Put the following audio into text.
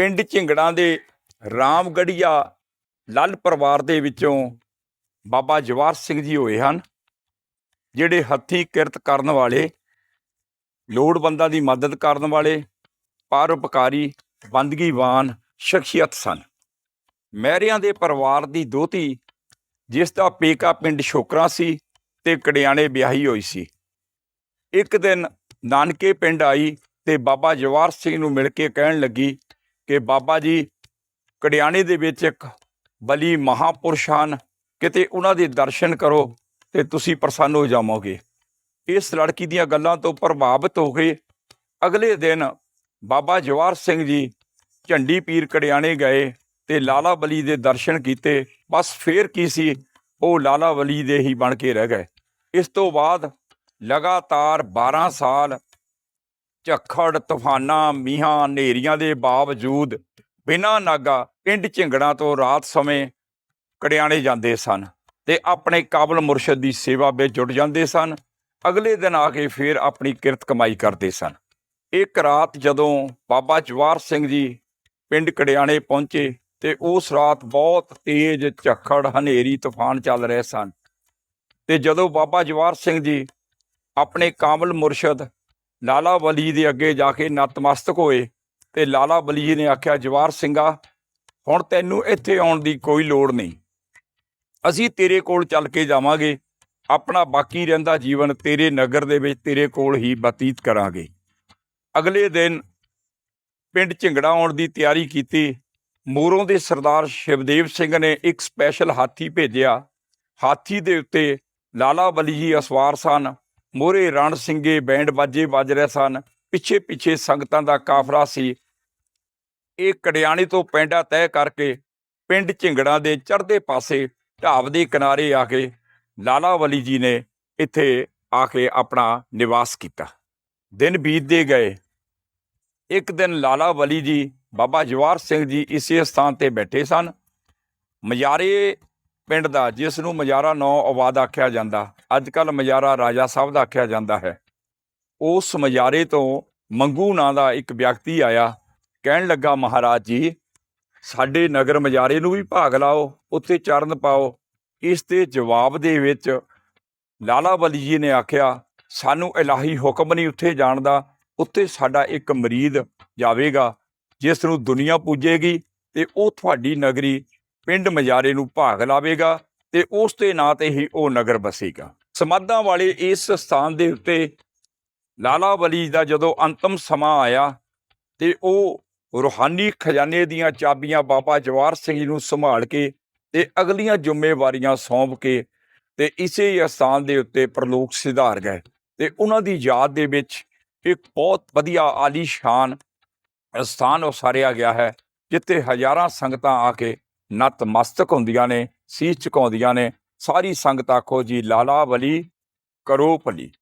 ਪਿੰਡ ਝਿੰਗੜਾਂ ਦੇ ਰਾਮਗੜੀਆ ਲੱਲ ਪਰਿਵਾਰ ਦੇ ਵਿੱਚੋਂ ਬਾਬਾ ਜਵਾਰ ਸਿੰਘ ਜੀ ਹੋਏ ਹਨ, ਜਿਹੜੇ ਹੱਥੀਂ ਕਿਰਤ ਕਰਨ ਵਾਲੇ, ਲੋੜਵੰਦਾਂ ਦੀ ਮਦਦ ਕਰਨ ਵਾਲੇ, ਪਰਉਪਕਾਰੀ ਬੰਦਗੀਵਾਨ ਸ਼ਖਸੀਅਤ ਸਨ। ਮਹਿਰਿਆਂ ਦੇ ਪਰਿਵਾਰ ਦੀ ਦੋਤੀ ਜਿਸ ਦਾ ਪੇਕਾ ਪਿੰਡ ਸ਼ੋਕਰਾ ਸੀ ਤੇ ਕੜਿਆਣੇ ਵਿਆਹੀ ਹੋਈ ਸੀ। ਇੱਕ ਦਿਨ ਨਾਨਕੇ ਪਿੰਡ ਆਈ ਤੇ ਬਾਬਾ ਜਵਾਰ ਸਿੰਘ ਨੂੰ ਮਿਲ ਕੇ ਕਹਿਣ ਲੱਗੀ ਕਿ ਬਾਬਾ ਜੀ ਕੜਿਆਣੇ ਦੇ ਵਿੱਚ ਇੱਕ ਬਲੀ ਮਹਾਪੁਰਸ਼ ਹਨ ਕਿਤੇ ਉਹਨਾਂ ਦੇ ਦਰਸ਼ਨ ਕਰੋ ਤੇ ਤੁਸੀਂ ਪ੍ਰਸੰਨ ਹੋ ਜਾਵੋਗੇ। ਇਸ ਲੜਕੀ ਦੀਆਂ ਗੱਲਾਂ ਤੋਂ ਪ੍ਰਭਾਵਿਤ ਹੋ ਕੇ ਅਗਲੇ ਦਿਨ ਬਾਬਾ ਜਵਾਰ ਸਿੰਘ ਜੀ ਝੰਡੀ ਪੀਰ ਕੜਿਆਣੇ ਗਏ ਤੇ ਲਾਲਾ ਬਲੀ ਦੇ ਦਰਸ਼ਨ ਕੀਤੇ। ਬਸ ਫੇਰ ਕੀ ਸੀ? ਉਹ ਲਾਲਾ ਬਲੀ ਦੇ ਹੀ ਬਣ ਕੇ ਰਹਿ ਗਏ। ਇਸ ਤੋਂ ਬਾਅਦ ਲਗਾਤਾਰ 12 ਸਾਲ ਝੱਖੜ, ਤੂਫਾਨਾਂ, ਮੀਂਹਾਂ, ਹਨੇਰੀਆਂ ਦੇ ਬਾਵਜੂਦ ਬਿਨਾਂ ਨਾਗਾ ਪਿੰਡ ਝਿੰਗੜਾਂ ਤੋਂ ਰਾਤ ਸਮੇਂ ਕੜਿਆਣੇ ਜਾਂਦੇ ਸਨ ਤੇ ਆਪਣੇ ਕਾਬਲ ਮੁਰਸ਼ਦ ਦੀ ਸੇਵਾ ਵਿੱਚ ਜੁੜ ਜਾਂਦੇ ਸਨ। ਅਗਲੇ ਦਿਨ ਆ ਕੇ ਫਿਰ ਆਪਣੀ ਕਿਰਤ ਕਮਾਈ ਕਰਦੇ ਸਨ। ਇੱਕ ਰਾਤ ਜਦੋਂ ਬਾਬਾ ਜਵਾਰ ਸਿੰਘ ਜੀ ਪਿੰਡ ਕੜਿਆਣੇ ਪਹੁੰਚੇ ਤੇ ਉਸ ਰਾਤ ਬਹੁਤ ਤੇਜ਼ ਝੱਖੜ, ਹਨੇਰੀ, ਤੂਫਾਨ ਚੱਲ ਰਹੇ ਸਨ ਤੇ ਜਦੋਂ ਬਾਬਾ ਜਵਾਰ ਸਿੰਘ ਜੀ ਆਪਣੇ ਕਾਮਲ ਮੁਰਸ਼ਦ ਲਾਲਾ ਵਲੀ ਦੇ ਅੱਗੇ ਜਾ ਕੇ ਨਤਮਸਤਕ ਹੋਏ ਤੇ ਲਾਲਾ ਵਲੀ ਜੀ ਨੇ ਆਖਿਆ, ਜਵਾਰ ਸਿੰਘਾ, ਹੁਣ ਤੈਨੂੰ ਇੱਥੇ ਆਉਣ ਦੀ ਕੋਈ ਲੋੜ ਨਹੀਂ। ਅਸੀਂ ਤੇਰੇ ਕੋਲ ਚੱਲ ਕੇ ਜਾਵਾਂਗੇ। ਆਪਣਾ ਬਾਕੀ ਰਹਿੰਦਾ ਜੀਵਨ ਤੇਰੇ ਨਗਰ ਦੇ ਵਿੱਚ ਤੇਰੇ ਕੋਲ ਹੀ ਬਤੀਤ ਕਰਾਂਗੇ। ਅਗਲੇ ਦਿਨ ਪਿੰਡ ਝਿੰਗੜਾ ਆਉਣ ਦੀ ਤਿਆਰੀ ਕੀਤੀ। ਮੂਰੋਂ ਦੇ ਸਰਦਾਰ ਸ਼ਿਵਦੇਵ ਸਿੰਘ ਨੇ ਇੱਕ ਸਪੈਸ਼ਲ ਹਾਥੀ ਭੇਜਿਆ। ਹਾਥੀ ਦੇ ਉੱਤੇ ਲਾਲਾ ਬਲੀ ਜੀ ਅਸਵਾਰ ਸਨ। ਮੋਰੇ ਰਣ ਸਿੰਘੇ ਬੈਂਡ ਬਾਜੇ ਵੱਜ ਰਹੇ ਸਨ। ਪਿੱਛੇ ਪਿੱਛੇ ਸੰਗਤਾਂ ਦਾ ਕਾਫਲਾ ਸੀ। ਇਹ ਕੜਿਆਣੀ ਤੋਂ ਪੈਂਡਾ ਤੈਅ ਕਰਕੇ ਪਿੰਡ ਝਿੰਗੜਾਂ ਦੇ ਚੜ੍ਹਦੇ ਪਾਸੇ ਢਾਬ ਦੇ ਕਿਨਾਰੇ ਆ ਕੇ ਲਾਲਾ ਵਲੀ ਜੀ ਨੇ ਇੱਥੇ ਆ ਕੇ ਆਪਣਾ ਨਿਵਾਸ ਕੀਤਾ। ਦਿਨ ਬੀਤਦੇ ਗਏ। ਇੱਕ ਦਿਨ ਲਾਲਾ ਵਲੀ ਜੀ ਬਾਬਾ ਜਵਾਰ ਸਿੰਘ ਜੀ ਇਸੇ ਸਥਾਨ ਤੇ ਬੈਠੇ ਸਨ। ਮਜਾਰੇ ਪਿੰਡ ਦਾ, ਜਿਸ ਨੂੰ ਮਜਾਰਾ ਨੌ ਆਵਾਦ ਆਖਿਆ ਜਾਂਦਾ ਅੱਜ ਕੱਲ ਮਜਾਰਾ ਰਾਜਾ ਸਾਹਿਬ ਦਾ ਆਖਿਆ ਜਾਂਦਾ ਹੈ। ਉਸ ਮਜਾਰੇ ਤੋਂ ਮੰਗੂ ਨਾਂ ਦਾ ਇੱਕ ਵਿਅਕਤੀ ਆਇਆ, ਕਹਿਣ ਲੱਗਾ, ਮਹਾਰਾਜ ਜੀ, ਸਾਡੇ ਨਗਰ ਮਜਾਰੇ ਨੂੰ ਵੀ ਭਾਗ ਲਾਓ, ਉੱਥੇ ਚਰਨ ਪਾਓ। ਇਸ ਦੇ ਜਵਾਬ ਦੇ ਵਿੱਚ ਲਾਲਾ ਬਲੀ ਜੀ ਨੇ ਆਖਿਆ, ਸਾਨੂੰ ਇਲਾਹੀ ਹੁਕਮ ਨਹੀਂ ਉੱਥੇ ਜਾਣ ਦਾ, ਉੱਥੇ ਸਾਡਾ ਇੱਕ ਮਰੀਦ ਜਾਵੇਗਾ, ਜਿਸ ਨੂੰ ਦੁਨੀਆ ਪੂਜੇਗੀ ਤੇ ਉਹ ਤੁਹਾਡੀ ਨਗਰੀ ਪਿੰਡ ਮਜਾਰੇ ਨੂੰ ਭਾਗ ਲਾਵੇਗਾ ਤੇ ਉਸ ਦੇ ਨਾਂ ਤੇ ਹੀ ਉਹ ਨਗਰ ਬਸੇਗਾ। ਸਮਾਧਾਂ ਵਾਲੇ ਇਸ ਸਥਾਨ ਦੇ ਉੱਤੇ ਲਾਲਾ ਬਲੀ ਦਾ ਜਦੋਂ ਅੰਤਮ ਸਮਾਂ ਆਇਆ ਤੇ ਉਹ ਰੂਹਾਨੀ ਖਜ਼ਾਨੇ ਦੀਆਂ ਚਾਬੀਆਂ ਬਾਬਾ ਜਵਾਰ ਸਿੰਘ ਜੀ ਨੂੰ ਸੰਭਾਲ ਕੇ ਤੇ ਅਗਲੀਆਂ ਜ਼ਿੰਮੇਵਾਰੀਆਂ ਸੌਂਪ ਕੇ ਤੇ ਇਸੇ ਹੀ ਸਥਾਨ ਦੇ ਉੱਤੇ ਪ੍ਰਲੋਕ ਸਿਧਾਰ ਗਏ ਤੇ ਉਹਨਾਂ ਦੀ ਯਾਦ ਦੇ ਵਿੱਚ ਇੱਕ ਬਹੁਤ ਵਧੀਆ ਆਲੀਸ਼ਾਨ ਸਥਾਨ ਉਸਾਰਿਆ ਗਿਆ ਹੈ, ਜਿੱਥੇ ਹਜ਼ਾਰਾਂ ਸੰਗਤਾਂ ਆ ਕੇ ਨਤਮਸਤਕ ਹੁੰਦੀਆਂ ਨੇ ਸੀਸ ਝੁਕਾਉਂਦੀਆਂ ਨੇ ਸਾਰੀ ਸੰਗਤ ਆਖੋ ਜੀ ਲਾਲਾ ਬਲੀ ਕਰੋ ਭਲੀ।